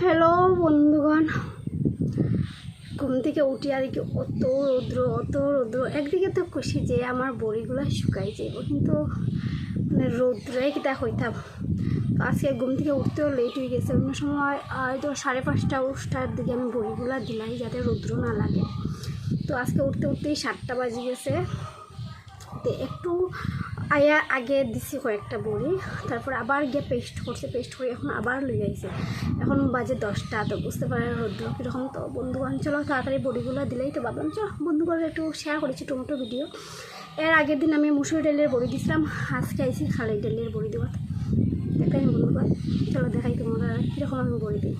Hello বন্ধুগণ। ঘুম থেকে উঠি আর কি অত রৌদ্র অত রৌদ্র। একদিকে তো খুশি যে আমার বড়িগুলো শুকাই যাব কিন্তু মানে রৌদ্রে কিতা হইতাম। আজকে ঘুম থেকে উঠতেও লেট হয়ে গেছে। অন্য সময় হয়তো সাড়ে পাঁচটা উঠটার দিকে আমি বড়িগুলো দিলাই যাতে রৌদ্র না লাগে। তো আজকে উঠতে উঠতেই সাতটা বাজে গেছে। তো একটু আয়া আগে দিছি কয়েকটা বড়ি, তারপর আবার গিয়ে পেস্ট করছে পেস্ট করে এখন আবার লই আইছে। এখন বাজে দশটা, তো বুঝতে পারেন রোদ্র কীরকম। তো বন্ধু চলো তাড়াতাড়ি বড়িগুলো দিলেই তো ভাবলাম চলো বন্ধুগণ, একটু শেয়ার করেছি টমেটো ভিডিও এর আগের দিন আমি মুসুর ডালের বড়ি দিছিলাম, আজকে আইছি খালি ডালের বড়ি দেওয়া দেখাই বন্ধুগণ, চলো দেখাই তোমরা কীরকম আমি বড়ি দিই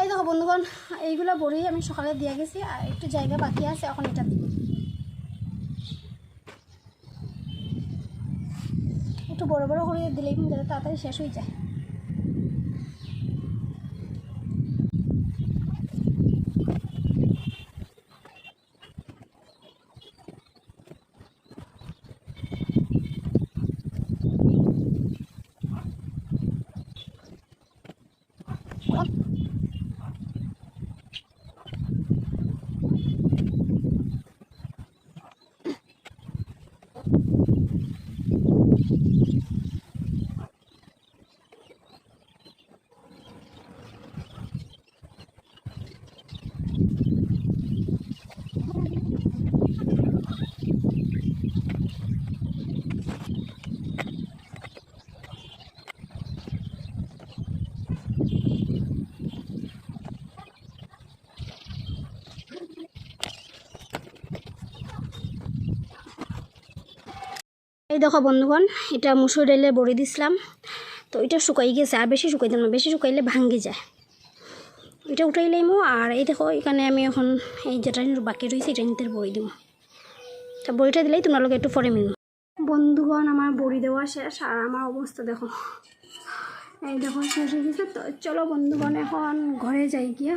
এই দেখো বন্ধুগণ, এইগুলো বড়ি আমি সকালে দিয়ে গেছি, আর একটু জায়গা বাকি আছে, এখন এটা দিব। একটু বড় বড় করে দিলে কিন্তু তাড়াতাড়ি শেষ হয়ে যায়। এই দেখো বন্ধুগণ, এটা মুসুর ডালে বড়ি দিছিলাম। তো এটা শুকাই গেছে, আর বেশি শুকাই দিলাম না, বেশি শুকাইলে ভাঙ্গি যায়। এটা উঠাই লাইমো, আর এই দেখো, এখানে আমি এখন এই যেটা বাকি রয়েছে এটা নিতে বড়ি দিব। তা বড়িটা দিলেই তোমালোকে একটু পরে মিলব। বন্ধুগণ, আমার বড়ি দেওয়া শেষ, আর আমার অবস্থা দেখো। এই দেখো, শেষ হয়ে গেছে। তো চলো বন্ধুগণ, এখন ঘরে যাই গিয়া।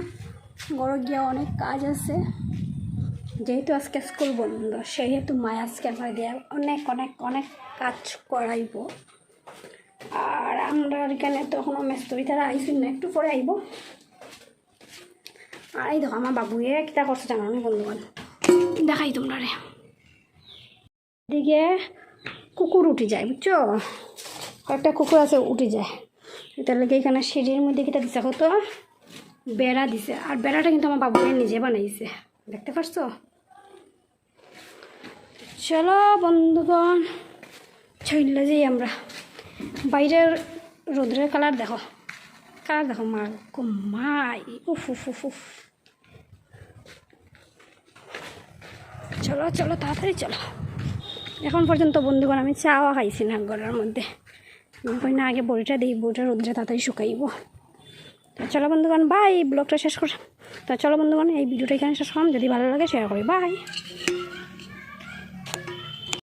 ঘরে গিয়া অনেক কাজ আছে। যেহেতু আজকে স্কুল বন্ধ, সেহেতু মা আজকে আমার দিয়ে অনেক অনেক অনেক কাজ করাইব। আর আমরা এখানে তো মেস্তরি তারা আইসি না, একটু পরে আইব। আর এই দেখো, আমার বাবুয়ে কিতা করছে জানো না বন্ধুগণ দেখাই তোমরা রে। এদিকে কুকুর উঠে যায়, বুঝছ? কয়েকটা কুকুর আছে, উঠে যায়। তার লাগে এখানে সিঁড়ির মধ্যে কিটা দিছে, কত? বেড়া দিছে। আর বেড়াটা কিন্তু আমার বাবুয়ে নিজে বানাইছে। দেখতে পারছ? চলো বন্ধুগণ ছইলে যাই আমরা। বাইরের রোদ্রের কালার দেখো। কালার দেখো মা মাই, উফ উফ উফ উফ। চলো চলো, তাড়াতাড়ি চলো। এখন পর্যন্ত বন্ধুগণ, আমি চাওয়া খাইছি না ঘরের মধ্যে। আমি কই না, আগে বড়িটা দিই বড়িটা রোদ্রে তাড়াতাড়ি শুকাইব। তো চলো বন্ধুগণ বাই ব্লগটা শেষ কর তো চলো বন্ধুগণ, এই ভিডিওটা এখানে শেষ করলাম। যদি ভালো লাগে শেয়ার করি বাই